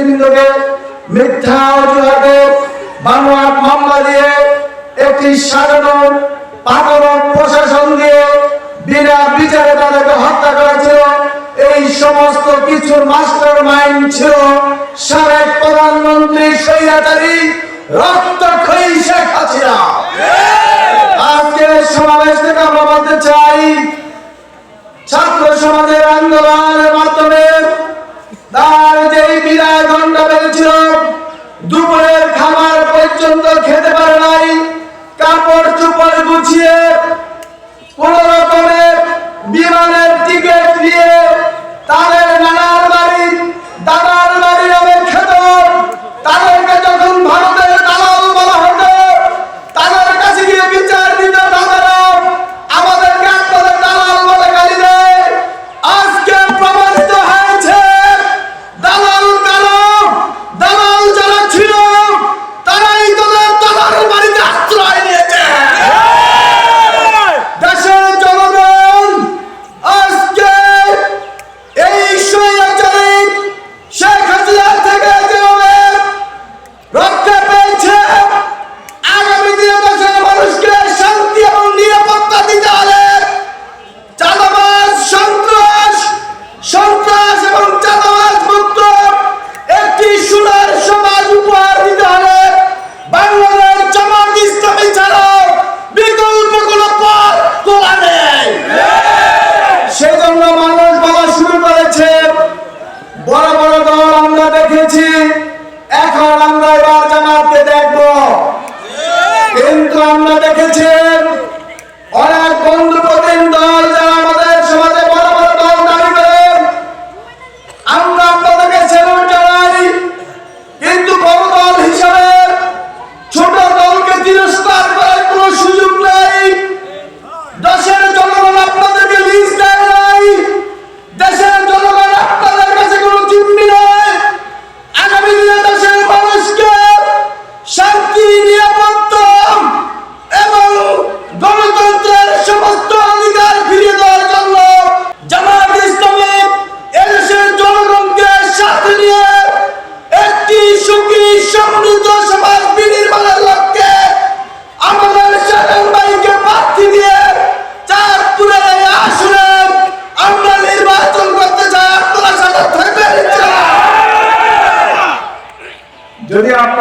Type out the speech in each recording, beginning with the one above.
নেতৃবৃন্দকে মিথ্যা অজুহাতে মামলা দিয়ে একটি সাধারণ প্রশাসন দিয়ে বিনা বিচারে তাদেরকে হত্যা করেছিল। এই সমস্ত কিছু মাস্টার মাইন্ড ছিল সাবেক প্রধানমন্ত্রী সৈয়াদারি রক্তক্ষয়ী শেখ হাসিনা। আজকে সমাবেশ থেকে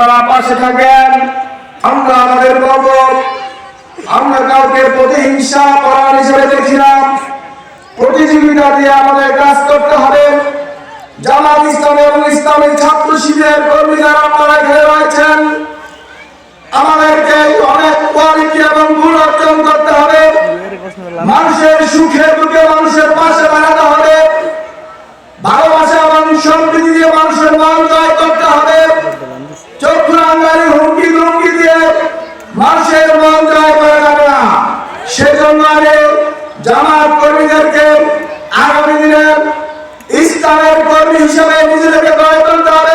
যারা পাশে থাকেন, আমরা আমাদের গর্ব আমরা কাউকে প্রতিহিংসা করার হিসেবে দেখছিলাম প্রতিযোগিতা দিয়ে আমাদের কাজ করতে হবে। জামাল ইসলাম এবং ইসলামের ছাত্র শিবিরের জামাত কর্মীদেরকে আগামী দিনে ইসলামের কর্মী হিসেবে নিজেদেরকে গড়ে তুলতে হবে।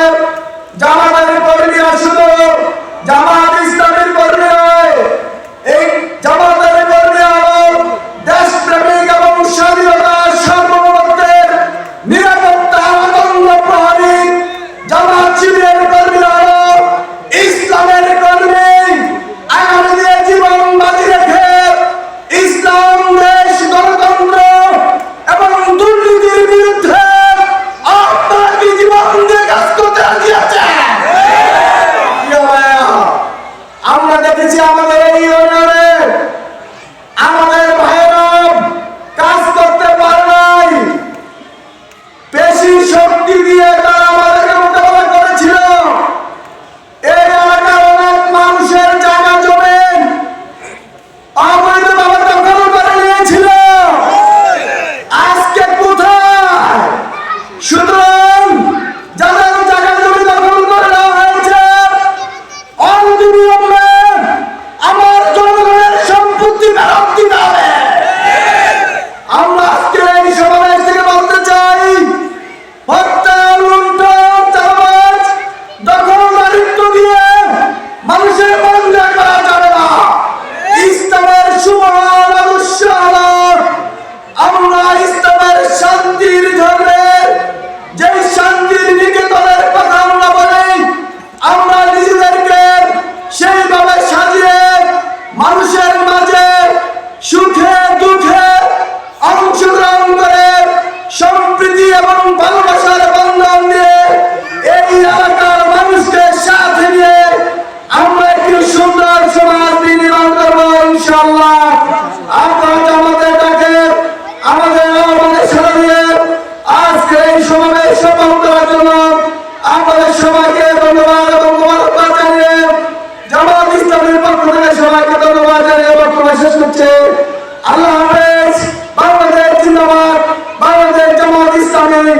আপনাদের সবাইকে ধন্যবাদ এবং মোবারকবাদ জানিয়ে জামাত ইসলামের পক্ষ থেকে সবাইকে ধন্যবাদ জানিয়ে বক্তব্য শেষ করছে। আল্লাহ হাফেজ, বাংলাদেশ জিন্দাবাদ, বাংলাদেশ জামাত ইসলামী